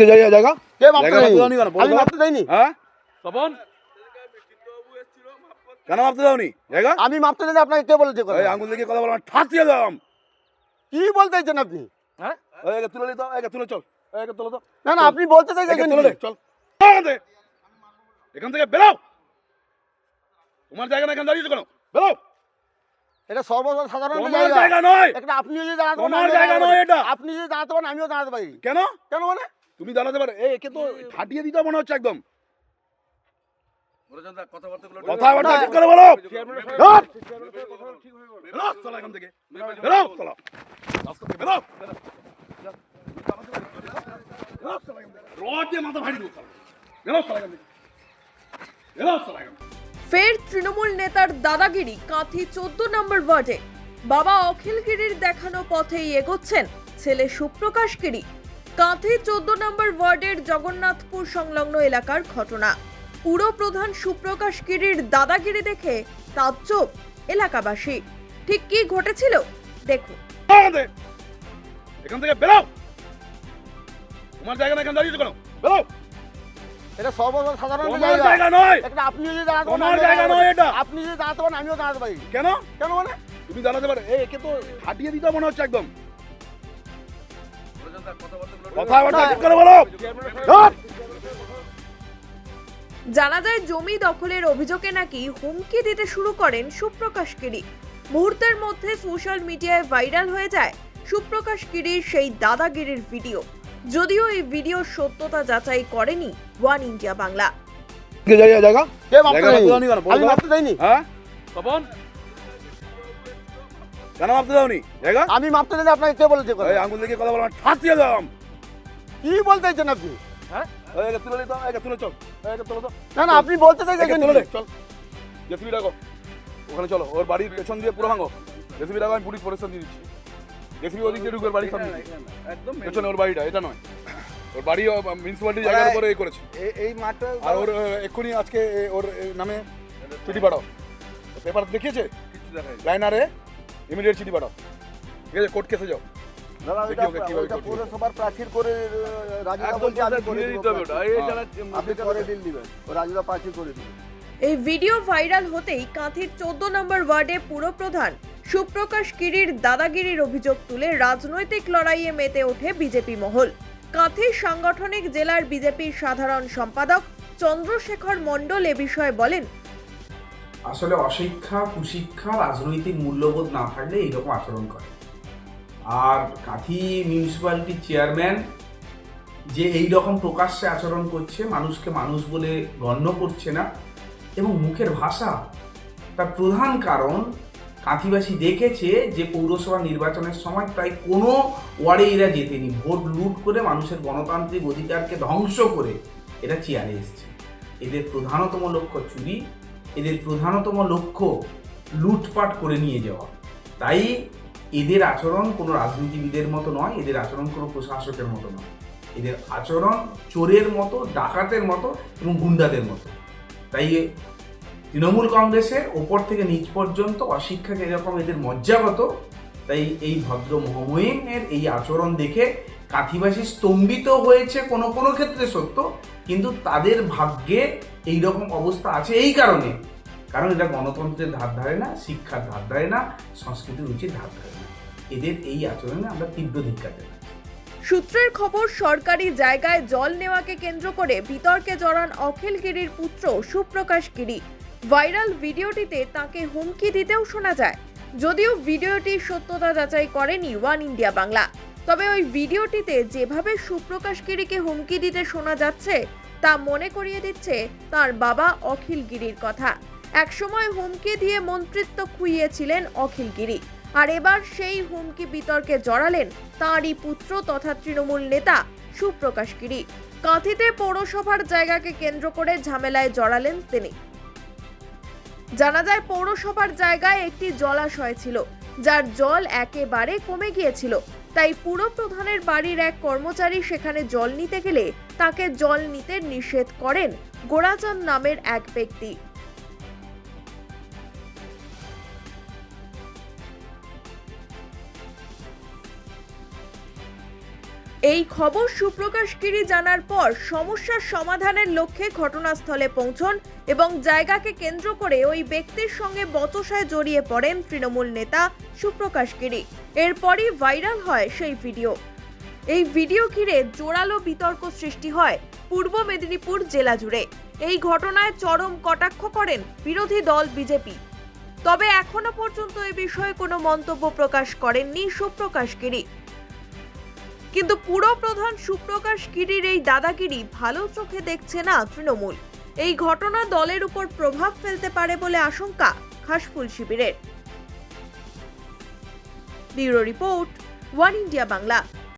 কে জায়গা জায়গা? কে মাপতে? দাওনি কেন? বলো আমি? মাপতে দেয়নি হ্যাঁ? তপন কেন মাপতে দাওনি জায়গা? আমি মাপতে দেয়নি আপনাকে কে বলেছে কথা? এই আঙ্গুল দেখে কথা বলা ঠাকিয়ে দাম কি বলতে চাইছেন আপনি? হ্যাঁ? এই একে তুলে তো একে তুলে চল। একে তুলে তো। না না আপনি বলতে একে চাইছেন তুলে চল। এখান থেকে এখান থেকে বেরো। তোমার জায়গা না এখানে দাঁড়িয়েছো কেন? বেরো। এটা সর্বসাধারণ তোমার জায়গা। নয়। একটা আপনি যদি দাঁড়াতে পারেন, তোমার আমিও জায়গা দাঁড়াতে নয় পারি। এটা। আপনি যদি দাঁড়াতে পারেন আমিও দাঁড়াতে পারি। কেন? কেন মানে? তুমি দাঁড়াতে পারো। এই একে তো ঠাটিয়ে দিতে মনে হচ্ছে একদম। কথাবার্তা ঠিক করে বলো। ধর। এখান থেকে বেরো শালা বেরো বেরো শালা এখান থেকে। রড দিয়ে মাথা ভাঙি দেবো বেরো শালা এখান থেকে। বেরো শালা এখান থেকে। ফের তৃণমূল নেতার দাদাগিরি কাঁথি চোদ্দ নম্বর ওয়ার্ডে। বাবা অখিল গিরির দেখানো পথেই এগোচ্ছেন ছেলে সুপ্রকাশ গিরি। কাঁথি চোদ্দ নম্বর ওয়ার্ডের জগন্নাথপুর সংলগ্ন এলাকার ঘটনা। পুর প্রধান সুপ্রকাশ গিরির দাদাগিরি দেখে তাজ্জব এলাকাবাসী। ঠিক কি ঘটেছিল? দেখুন। এখান থেকে। বেরো তোমার জায়গা না এখানে দাঁড়িয়েছো কেন? বেরো এটা সর্বসাধারণ তোমার জায়গা। নয়! একটা আপনি যদি দাঁড়াতে পারেন, তোমার আমিও জায়গা দাঁড়াতে নয় পারি। এটা। আপনি যদি দাঁড়াতে পারেন আমিও দাঁড়াতে পারি। কেন? কেন মানে? তুমি দাঁড়াতে পারো। এই একে তো হাঁটিয়ে দিতে মনে হচ্ছে একদম। কথাবার্তা ঠিক করে বলো। জানা যায় জমি দখলের অভিযোগে নাকি হুমকি দিতে শুরু করেন সুপ্রকাশ গিরি। মুহূর্তের মধ্যে সোশ্যাল মিডিয়ায় ভাইরাল হয়ে যায় সুপ্রকাশ গিরির সেই দাদাগিরির ভিডিও। যদিও এই ভিডিওর সত্যতা যাচাই করেনি ওয়ান ইন্ডিয়া বাংলা। জায়গা জায়গা? কে মাপতে দেয়নি? কেন? আমি মাপতে দেয়নি হ্যাঁ? তপন? কেন মাপতে দাওনি জায়গা? আমি মাপতে দেয়নি আপনাকে কে বলেছে কথা? আঙ্গুল দেখে কথা বলা ঠাকিয়ে দাম। কি বলতে চাইছেন আপনি? হ্যাঁ? তুলে তুলে চল। তুলে না না আপনি বলতে চাইছেন তুলে চল। জেসিবি ডাকো। ওখানে চলো ওর বাড়ির পেছন দিয়ে পুরো ভাঙো। জেসিবি ডাকো আমি পুলিশ পরিশ্রম দিয়ে দিচ্ছি জেসিবি ওদিক দিয়ে ঢুকে ওর বাড়ির সামনে একদম পেছনে ওর বাড়িটা এটা নয়। ওর বাড়ি মিউনিসিপালিটি জায়গার উপরে এ করেছে। এই- এই মাঠটা আর ওর এক্ষুনি আজকে ওর নামে চিঠি পাঠাও। পেপার দেখিয়েছে? লাইনারে? ইমিডিয়েট চিঠি পাঠাও ঠিক আছে? কোর্ট কেসে যাও। পৌরসভার প্রাচীর করে রাজুদা বলছে হ্যাঁ। আপনি করে দিবেন। রাজুদা প্রাচীর করে দিবেন এই ভিডিও ভাইরাল হতেই কাঁথির চোদ্দ নম্বর ওয়ার্ডে পুরপ্রধান সুপ্রকাশ গিরির দাদাগিরির অভিযোগ তুলে রাজনৈতিক লড়াইয়ে মেতে ওঠে বিজেপি মহল। কাঁথির সাংগঠনিক জেলার বিজেপির সাধারণ সম্পাদক চন্দ্রশেখর মণ্ডল এ বিষয়ে বলেন আসলে অশিক্ষা, কুশিক্ষা, রাজনৈতিক মূল্যবোধ না থাকলে এইরকম আচরণ করে। আর কাঁথি মিউনিসিপ্যালিটির চেয়ারম্যান যে এই রকম প্রকাশ্যে আচরণ করছে, মানুষকে মানুষ বলে গণ্য করছে না এবং মুখের ভাষা, তার প্রধান কারণ কাঁথিবাসী দেখেছে যে পৌরসভা নির্বাচনের সময় প্রায় কোনো ওয়ার্ডে এরা জেতেনি। ভোট লুট করে মানুষের গণতান্ত্রিক অধিকারকে ধ্বংস করে এরা চেয়ারে এসছে। এদের প্রধানতম লক্ষ্য চুরি এদের প্রধানতম লক্ষ্য লুটপাট করে নিয়ে যাওয়া। তাই এদের আচরণ কোনো রাজনীতিবিদের মতো নয়, এদের আচরণ কোনো প্রশাসকের মতো নয়। এদের আচরণ চোরের মতো, ডাকাতের মতো এবং গুন্ডাদের মতো। তাই তৃণমূল কংগ্রেসের ওপর থেকে নিচ পর্যন্ত অশিক্ষা যেরকম এদের মজ্জাগত, তাই এই ভদ্র মহামহিমের এই আচরণ দেখে কাথিবাসী স্তম্ভিত হয়েছে কোনো কোনো ক্ষেত্রে সত্য কিন্তু তাদের ভাগ্যে এই রকম অবস্থা আছে এই কারণে। কারণ এটা গণতন্ত্রের ধার ধারে না, শিক্ষার ধার ধারে না, সংস্কৃতির রুচির ধার ধারে না। এদের এই আচরণে আমরা তীব্র ধিক্ষার জানাই সূত্রের খবর, সরকারি জায়গায় জল নেওয়াকে কেন্দ্র করে বিতর্কে জড়ান অখিল গিরির পুত্র সুপ্রকাশ গিরি। ভাইরাল ভিডিওটিতে তাকে হুমকি দিতেও শোনা যায়। যদিও ভিডিওটির সত্যতা যাচাই করেনি ওয়ান ইন্ডিয়া বাংলা। তবে ওই ভিডিওটিতে যেভাবে সুপ্রকাশ গিরিকে হুমকি দিতে শোনা যাচ্ছে তা মনে করিয়ে দিচ্ছে তার বাবা অখিল গিরির কথা। একসময় হুমকি দিয়ে মন্ত্রিত্ব খুইয়েছিলেন অখিল গিরি। আর এবার সেই হুমকি বিতর্কে জড়ালেন তাঁরই পুত্র তথা তৃণমূল নেতা সুপ্রকাশ গিরি। কাঁথিতে পৌরসভার জায়গাকে কেন্দ্র করে ঝামেলায় জড়ালেন তিনি। জানা যায়, পৌরসভার জায়গায় একটি জলাশয় ছিল, যার জল একেবারে কমে গিয়েছিল। তাই পুরপ্রধানের বাড়ির এক কর্মচারী সেখানে জল নিতে গেলে তাকে জল নিতে নিষেধ করেন গোড়াচাঁদ নামের এক ব্যক্তি। এই খবর সুপ্রকাশ গিরি জানার পর সমস্যার সমাধানের লক্ষ্যে ঘটনাস্থলে পৌঁছন এবং জায়গাকে কেন্দ্র করে ওই ব্যক্তির সঙ্গে বচসায় জড়িয়ে পড়েন তৃণমূল নেতা সুপ্রকাশ গিরি। এরপরই ভাইরাল হয় সেই ভিডিও। এই ভিডিও ঘিরে জোরালো বিতর্ক সৃষ্টি হয় পূর্ব মেদিনীপুর জেলা জুড়ে। এই ঘটনায় চরম কটাক্ষ করেন বিরোধী দল বিজেপি। তবে এখনও পর্যন্ত এ বিষয়ে কোনো মন্তব্য প্রকাশ করেননি সুপ্রকাশ গিরি। কিন্তু পুরপ্রধান সুপ্রকাশ গিরির এই দাদাগিরি ভালো চোখে দেখছে না তৃণমূল। এই ঘটনা দলের উপর প্রভাব ফেলতে পারে বলে আশঙ্কা খাসফুল শিবিরের। Bureau report, one India Bangla.